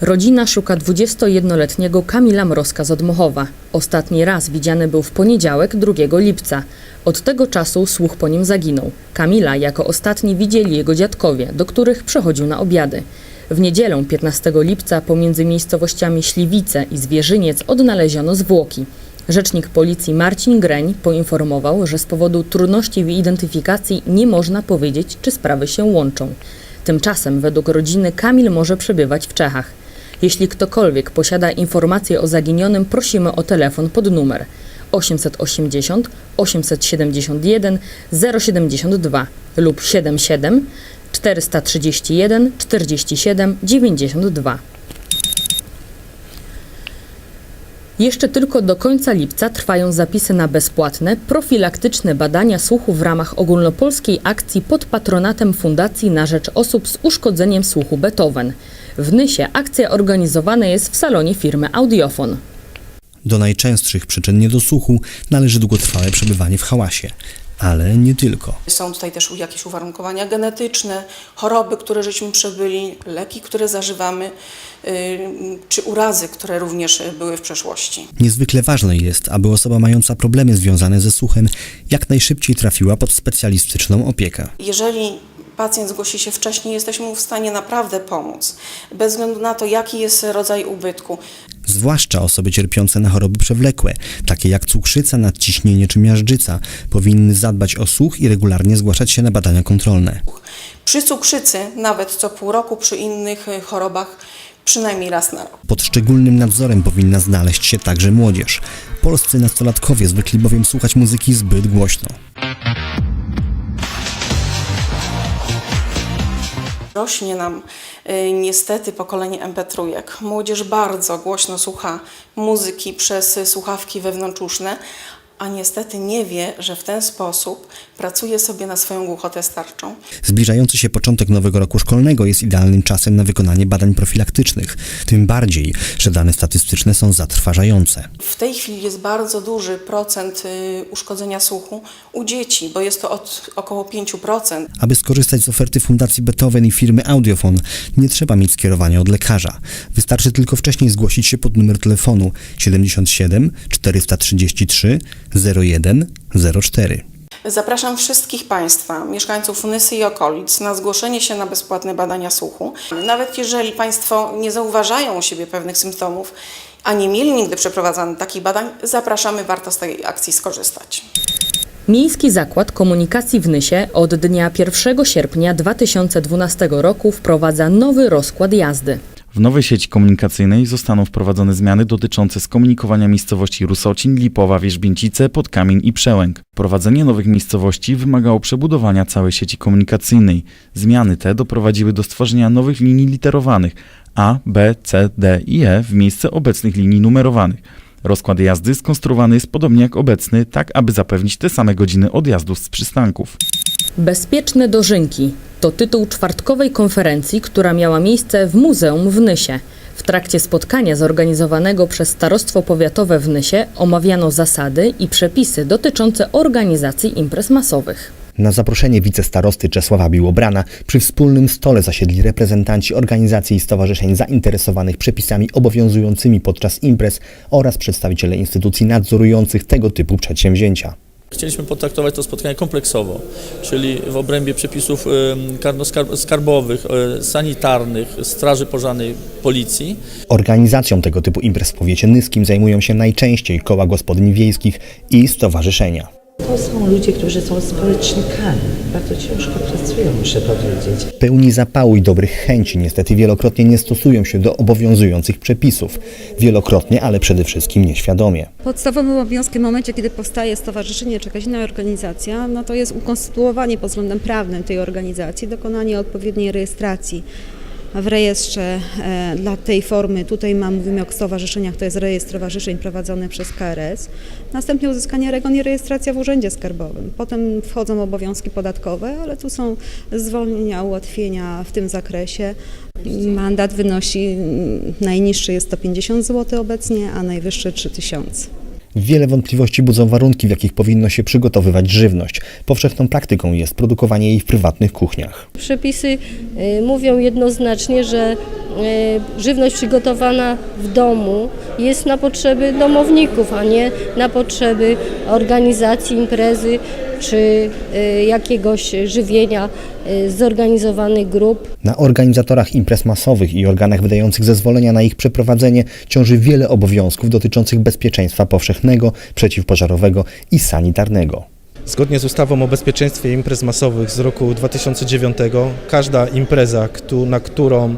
Rodzina szuka 21-letniego Kamila Mrozka z Odmochowa. Ostatni raz widziany był w poniedziałek 2 lipca. Od tego czasu słuch po nim zaginął. Kamila jako ostatni widzieli jego dziadkowie, do których przechodził na obiady. W niedzielę 15 lipca pomiędzy miejscowościami Śliwice i Zwierzyniec odnaleziono zwłoki. Rzecznik policji Marcin Greń poinformował, że z powodu trudności w identyfikacji nie można powiedzieć, czy sprawy się łączą. Tymczasem według rodziny Kamil może przebywać w Czechach. Jeśli ktokolwiek posiada informacje o zaginionym, prosimy o telefon pod numer 880 871 072 lub 77 431 47 92. Jeszcze tylko do końca lipca trwają zapisy na bezpłatne, profilaktyczne badania słuchu w ramach ogólnopolskiej akcji pod patronatem Fundacji na rzecz osób z uszkodzeniem słuchu Beethoven. W Nysie akcja organizowana jest w salonie firmy Audiofon. Do najczęstszych przyczyn niedosłuchu należy długotrwałe przebywanie w hałasie, ale nie tylko. Są tutaj też jakieś uwarunkowania genetyczne, choroby, które żeśmy przebyli, leki, które zażywamy, yy, czy urazy, które również y, były w przeszłości. Niezwykle ważne jest, aby osoba mająca problemy związane ze słuchem jak najszybciej trafiła pod specjalistyczną opiekę. Jeżeli pacjent zgłosi się wcześniej, jesteśmy mu w stanie naprawdę pomóc, bez względu na to, jaki jest rodzaj ubytku. Zwłaszcza osoby cierpiące na choroby przewlekłe, takie jak cukrzyca, nadciśnienie czy miażdżyca, powinny zadbać o słuch i regularnie zgłaszać się na badania kontrolne. Przy cukrzycy nawet co pół roku, przy innych y, chorobach przynajmniej raz na rok. Pod szczególnym nadzorem powinna znaleźć się także młodzież. Polscy nastolatkowie zwykli bowiem słuchać muzyki zbyt głośno. Rośnie nam y, niestety pokolenie MP3. Młodzież bardzo głośno słucha muzyki przez słuchawki wewnątrzuszne, a niestety nie wie, że w ten sposób pracuje sobie na swoją głuchotę starczą. Zbliżający się początek nowego roku szkolnego jest idealnym czasem na wykonanie badań profilaktycznych, tym bardziej, że dane statystyczne są zatrważające. W tej chwili jest bardzo duży procent y, uszkodzenia słuchu u dzieci, bo jest to od około 5%. Aby skorzystać z oferty Fundacji Beethoven i firmy Audiofon, nie trzeba mieć skierowania od lekarza. Wystarczy tylko wcześniej zgłosić się pod numer telefonu 77 433 01 04. Zapraszam wszystkich Państwa, mieszkańców Nysy i okolic, na zgłoszenie się na bezpłatne badania słuchu. Nawet jeżeli Państwo nie zauważają u siebie pewnych symptomów, a nie mieli nigdy przeprowadzanych takich badań, zapraszamy, warto z tej akcji skorzystać. Miejski Zakład Komunikacji w Nysie od dnia 1 sierpnia 2012 roku wprowadza nowy rozkład jazdy. W nowej sieci komunikacyjnej zostaną wprowadzone zmiany dotyczące skomunikowania miejscowości Rusocin, Lipowa, Wierzbięcice, Podkamień i Przełęk. Wprowadzenie nowych miejscowości wymagało przebudowania całej sieci komunikacyjnej. Zmiany te doprowadziły do stworzenia nowych linii literowanych A, B, C, D i E w miejsce obecnych linii numerowanych. Rozkład jazdy skonstruowany jest podobnie jak obecny, tak aby zapewnić te same godziny odjazdów z przystanków. Bezpieczne dożynki to tytuł czwartkowej konferencji, która miała miejsce w Muzeum w Nysie. W trakcie spotkania zorganizowanego przez Starostwo Powiatowe w Nysie omawiano zasady i przepisy dotyczące organizacji imprez masowych. Na zaproszenie wicestarosty Czesława Biłobrana przy wspólnym stole zasiedli reprezentanci organizacji i stowarzyszeń zainteresowanych przepisami obowiązującymi podczas imprez oraz przedstawiciele instytucji nadzorujących tego typu przedsięwzięcia. Chcieliśmy potraktować to spotkanie kompleksowo, czyli w obrębie przepisów em, karno-skarbowych, e, sanitarnych, straży pożarnej, policji. Organizacją tego typu imprez w powiecie nyskim zajmują się najczęściej koła gospodyń wiejskich i stowarzyszenia. To są ludzie, którzy są społecznikami. Bardzo ciężko pracują, muszę powiedzieć. Pełni zapału i dobrych chęci niestety wielokrotnie nie stosują się do obowiązujących przepisów. Wielokrotnie, ale przede wszystkim nieświadomie. Podstawowym obowiązkiem w momencie, kiedy powstaje stowarzyszenie czy jakaś inna organizacja, no to jest ukonstytuowanie pod względem prawnym tej organizacji, dokonanie odpowiedniej rejestracji w rejestrze e, dla tej formy. Tutaj mam, mówimy o stowarzyszeniach, to jest rejestr stowarzyszeń prowadzony przez KRS. Następnie uzyskanie REGON i rejestracja w Urzędzie Skarbowym. Potem wchodzą obowiązki podatkowe, ale tu są zwolnienia, ułatwienia w tym zakresie. Mandat wynosi, mm, najniższy jest 150 zł obecnie, a najwyższy 3000. Wiele wątpliwości budzą warunki, w jakich powinno się przygotowywać żywność. Powszechną praktyką jest produkowanie jej w prywatnych kuchniach. Przepisy y, mówią jednoznacznie, że y, żywność przygotowana w domu jest na potrzeby domowników, a nie na potrzeby organizacji imprezy czy y, jakiegoś żywienia y, zorganizowanych grup. Na organizatorach imprez masowych i organach wydających zezwolenia na ich przeprowadzenie ciąży wiele obowiązków dotyczących bezpieczeństwa powszechnego, przeciwpożarowego i sanitarnego. Zgodnie z ustawą o bezpieczeństwie imprez masowych z roku 2009 każda impreza, na którą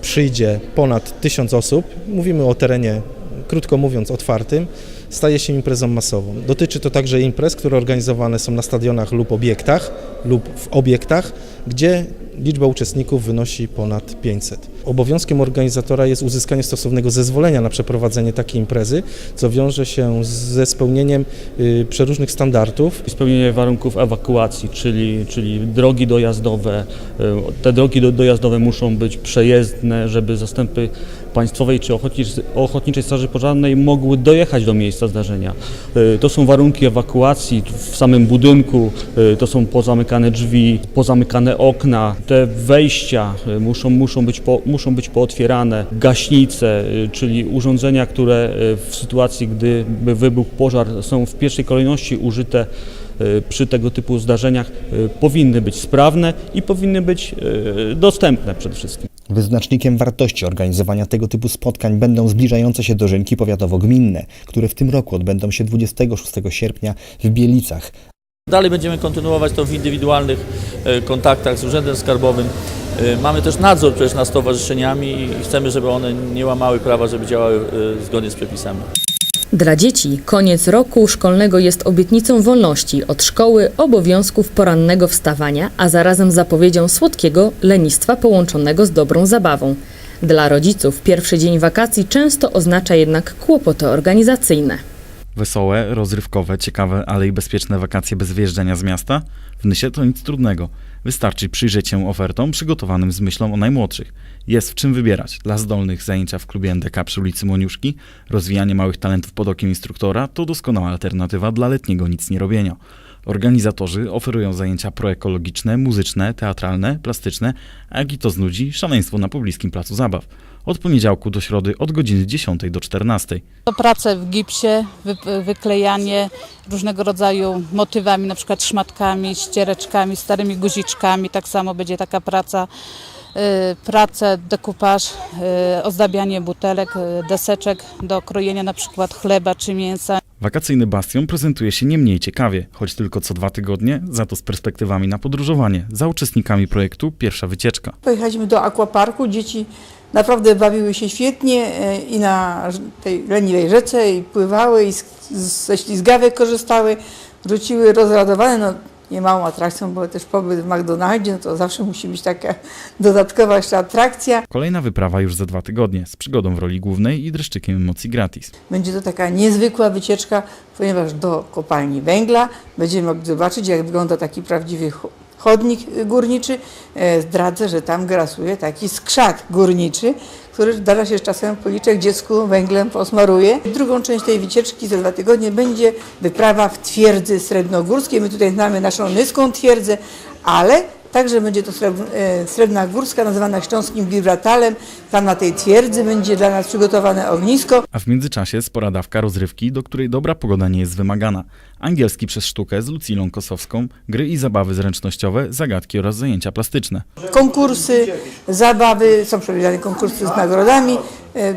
przyjdzie ponad 1000 osób, mówimy o terenie, krótko mówiąc, otwartym, staje się imprezą masową. Dotyczy to także imprez, które organizowane są na stadionach lub obiektach lub w obiektach, gdzie liczba uczestników wynosi ponad 500. Obowiązkiem organizatora jest uzyskanie stosownego zezwolenia na przeprowadzenie takiej imprezy, co wiąże się ze spełnieniem y, przeróżnych standardów spełnienie warunków ewakuacji, czyli, czyli drogi dojazdowe. y, Te drogi do, dojazdowe muszą być przejezdne, żeby zastępy państwowej czy ochotniczej, straży pożarnej mogły dojechać do miejsca zdarzenia. Y, To są warunki ewakuacji w samym budynku, y, to są pozamykane drzwi, pozamykane okna, te wejścia y, muszą, muszą, być, po, muszą być pootwierane, gaśnice, czyli urządzenia, które w sytuacji, gdyby wybuchł pożar są w pierwszej kolejności użyte przy tego typu zdarzeniach powinny być sprawne i powinny być dostępne przede wszystkim. Wyznacznikiem wartości organizowania tego typu spotkań będą zbliżające się dożynki powiatowo-gminne, które w tym roku odbędą się 26 sierpnia w Bielicach. Dalej będziemy kontynuować to w indywidualnych e, kontaktach z Urzędem Skarbowym. E, Mamy też nadzór przecież nad stowarzyszeniami i chcemy, żeby one nie łamały prawa, żeby działały e, zgodnie z przepisami. Dla dzieci koniec roku szkolnego jest obietnicą wolności od szkoły, obowiązków porannego wstawania, a zarazem zapowiedzią słodkiego lenistwa połączonego z dobrą zabawą. Dla rodziców pierwszy dzień wakacji często oznacza jednak kłopoty organizacyjne. Wesołe, rozrywkowe, ciekawe, ale i bezpieczne wakacje bez wyjeżdżania z miasta? W Nysie to nic trudnego. Wystarczy przyjrzeć się ofertom przygotowanym z myślą o najmłodszych. Jest w czym wybierać. Dla zdolnych zajęcia w klubie NDK przy ulicy Moniuszki, rozwijanie małych talentów pod okiem instruktora to doskonała alternatywa dla letniego nic nie robienia. Organizatorzy oferują zajęcia proekologiczne, muzyczne, teatralne, plastyczne, a jak i to znudzi, szaleństwo na pobliskim placu zabaw. Od poniedziałku do środy od godziny 10 do 14. To prace w gipsie, wy, wyklejanie różnego rodzaju motywami, na przykład szmatkami, ściereczkami, starymi guziczkami. Tak samo będzie taka praca, y, prace, dekupaż, y, ozdabianie butelek, y, deseczek do krojenia na przykład chleba czy mięsa. Wakacyjny bastion prezentuje się nie mniej ciekawie, choć tylko co dwa tygodnie, za to z perspektywami na podróżowanie. Za uczestnikami projektu pierwsza wycieczka. Pojechaliśmy do aquaparku, dzieci naprawdę bawiły się świetnie e, i na tej leniwej rzece i pływały i z, ze ślizgawek korzystały, wróciły rozradowane, no nie małą atrakcją, bo też pobyt w McDonaldzie, no to zawsze musi być taka dodatkowa jeszcze atrakcja. Kolejna wyprawa już za dwa tygodnie, z przygodą w roli głównej i dreszczykiem emocji gratis. Będzie to taka niezwykła wycieczka, ponieważ do kopalni węgla będziemy mogli zobaczyć, jak wygląda taki prawdziwy chodnik górniczy. E, Zdradzę, że tam grasuje taki skrzat górniczy, który zdarza się czasem policzek dziecku węglem posmaruje. Drugą część tej wycieczki za dwa tygodnie będzie wyprawa w twierdzy srebrnogórskiej. My tutaj znamy naszą nyską twierdzę, ale także będzie to e, srebrna górska nazywana śląskim Gibraltarem. Tam na tej twierdzy będzie dla nas przygotowane ognisko. A w międzyczasie spora dawka rozrywki, do której dobra pogoda nie jest wymagana. Angielski przez sztukę z Lucilą Kosowską, gry i zabawy zręcznościowe, zagadki oraz zajęcia plastyczne. konkursy, zabawy, są przewidziane konkursy z nagrodami, e,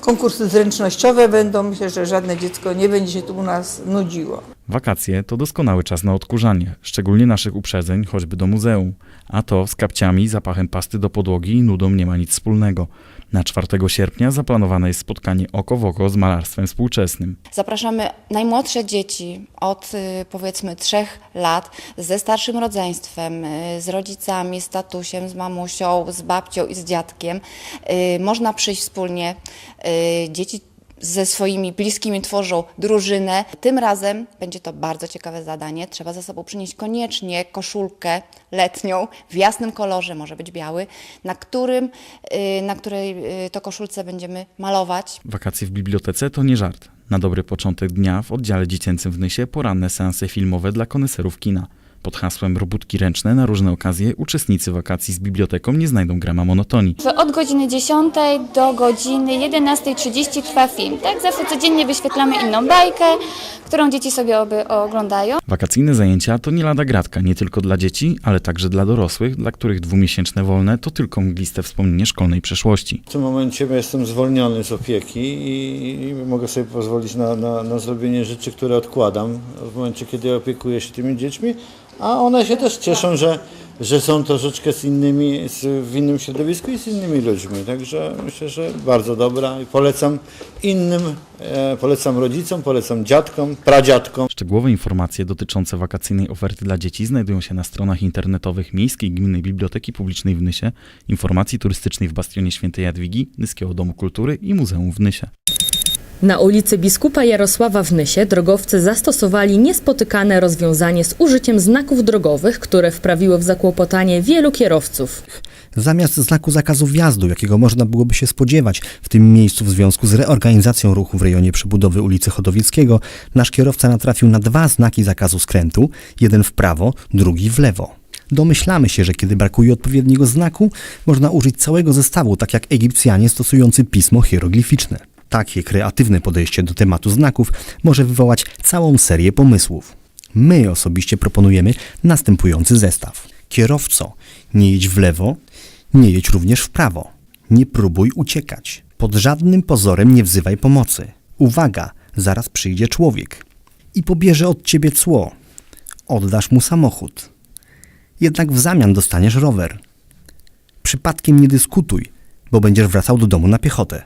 konkursy zręcznościowe będą. Myślę, że żadne dziecko nie będzie się tu u nas nudziło. Wakacje to doskonały czas na odkurzanie, szczególnie naszych uprzedzeń, choćby do muzeum. A to z kapciami, zapachem pasty do podłogi i nudą nie ma nic wspólnego. Na 4 sierpnia zaplanowane jest spotkanie oko w oko z malarstwem współczesnym. Zapraszamy najmłodsze dzieci od y, powiedzmy trzech lat ze starszym rodzeństwem, y, z rodzicami, z tatusiem, z mamusią, z babcią i z dziadkiem. Y, Można przyjść wspólnie. Dzieci ze swoimi bliskimi tworzą drużynę. Tym razem będzie to bardzo ciekawe zadanie. Trzeba ze sobą przynieść koniecznie koszulkę letnią w jasnym kolorze, może być biały, na, którym, y, na której y, to koszulce będziemy malować. Wakacje w bibliotece to nie żart. Na dobry początek dnia w oddziale dziecięcym w Nysie poranne seanse filmowe dla koneserów kina. Pod hasłem robótki ręczne na różne okazje uczestnicy wakacji z biblioteką nie znajdą grama monotonii. Od godziny 10 do godziny 11.30 trwa film. Tak, zawsze codziennie wyświetlamy inną bajkę, którą dzieci sobie oby oglądają. Wakacyjne zajęcia to nie lada gratka nie tylko dla dzieci, ale także dla dorosłych, dla których dwumiesięczne wolne to tylko mgliste wspomnienie szkolnej przeszłości. W tym momencie jestem zwolniony z opieki i, i mogę sobie pozwolić na, na, na zrobienie rzeczy, które odkładam w momencie, kiedy opiekuję się tymi dziećmi, a one się też cieszą, że, że są troszeczkę z innymi, z, w innym środowisku i z innymi ludźmi. Także myślę, że bardzo dobra i polecam innym, polecam rodzicom, polecam dziadkom, pradziadkom. Szczegółowe informacje dotyczące wakacyjnej oferty dla dzieci znajdują się na stronach internetowych Miejskiej Gminnej Biblioteki Publicznej w Nysie, informacji turystycznej w Bastionie Świętej Jadwigi, Nyskiego Domu Kultury i Muzeum w Nysie. Na ulicy Biskupa Jarosława w Nysie drogowcy zastosowali niespotykane rozwiązanie z użyciem znaków drogowych, które wprawiły w zakłopotanie wielu kierowców. Zamiast znaku zakazu wjazdu, jakiego można byłoby się spodziewać w tym miejscu w związku z reorganizacją ruchu w rejonie przebudowy ulicy Chodowickiego, nasz kierowca natrafił na dwa znaki zakazu skrętu, jeden w prawo, drugi w lewo. Domyślamy się, że kiedy brakuje odpowiedniego znaku, można użyć całego zestawu, tak jak Egipcjanie stosujący pismo hieroglificzne. Takie kreatywne podejście do tematu znaków może wywołać całą serię pomysłów. My osobiście proponujemy następujący zestaw. Kierowco, nie jedź w lewo, nie jedź również w prawo. Nie próbuj uciekać. Pod żadnym pozorem nie wzywaj pomocy. Uwaga, zaraz przyjdzie człowiek i pobierze od ciebie cło. Oddasz mu samochód. Jednak w zamian dostaniesz rower. Przypadkiem nie dyskutuj, bo będziesz wracał do domu na piechotę.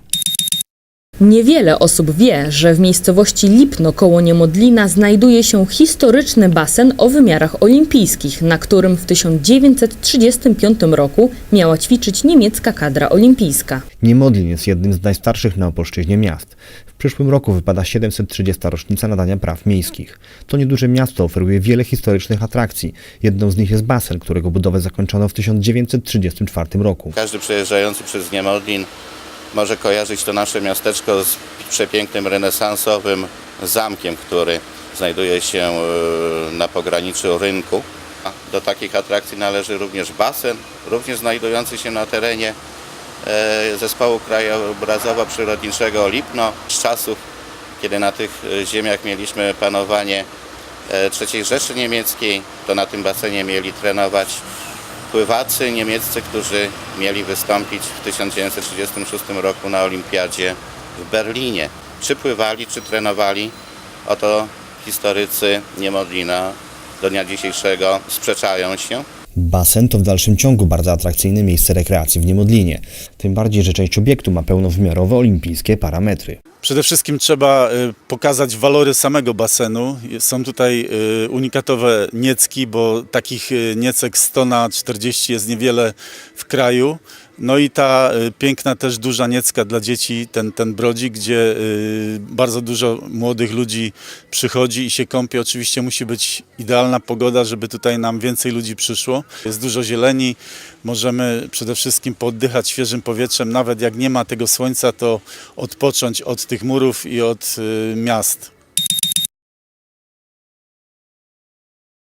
Niewiele osób wie, że w miejscowości Lipno koło Niemodlina znajduje się historyczny basen o wymiarach olimpijskich, na którym w 1935 roku miała ćwiczyć niemiecka kadra olimpijska. Niemodlin jest jednym z najstarszych na Opolszczyźnie miast. W przyszłym roku wypada 730. rocznica nadania praw miejskich. To nieduże miasto oferuje wiele historycznych atrakcji. Jedną z nich jest basen, którego budowę zakończono w 1934 roku. Każdy przejeżdżający przez Niemodlin może kojarzyć to nasze miasteczko z przepięknym renesansowym zamkiem, który znajduje się e, na pograniczu rynku. Do takich atrakcji należy również basen, również znajdujący się na terenie e, Zespołu Krajobrazowo-Przyrodniczego Lipno z czasów, kiedy na tych e, ziemiach mieliśmy panowanie III Rzeszy Niemieckiej, to na tym basenie mieli trenować pływacy niemieccy, którzy mieli wystąpić w 1936 roku na olimpiadzie w Berlinie. Czy pływali, czy trenowali, oto historycy Niemodlina do dnia dzisiejszego sprzeczają się. Basen to w dalszym ciągu bardzo atrakcyjne miejsce rekreacji w Niemodlinie. Tym bardziej, że część obiektu ma pełnowymiarowe olimpijskie parametry. Przede wszystkim trzeba y, pokazać walory samego basenu. Są tutaj y, unikatowe niecki, bo takich y, niecek 100 na 40 jest niewiele w kraju. No i ta y, piękna też duża niecka dla dzieci, ten, ten brodzik, gdzie y, bardzo dużo młodych ludzi przychodzi i się kąpie. Oczywiście musi być idealna pogoda, żeby tutaj nam więcej ludzi przyszło. Jest dużo zieleni, możemy przede wszystkim pooddychać świeżym powietrzem. Nawet jak nie ma tego słońca, to odpocząć od tych murów i od y, miast.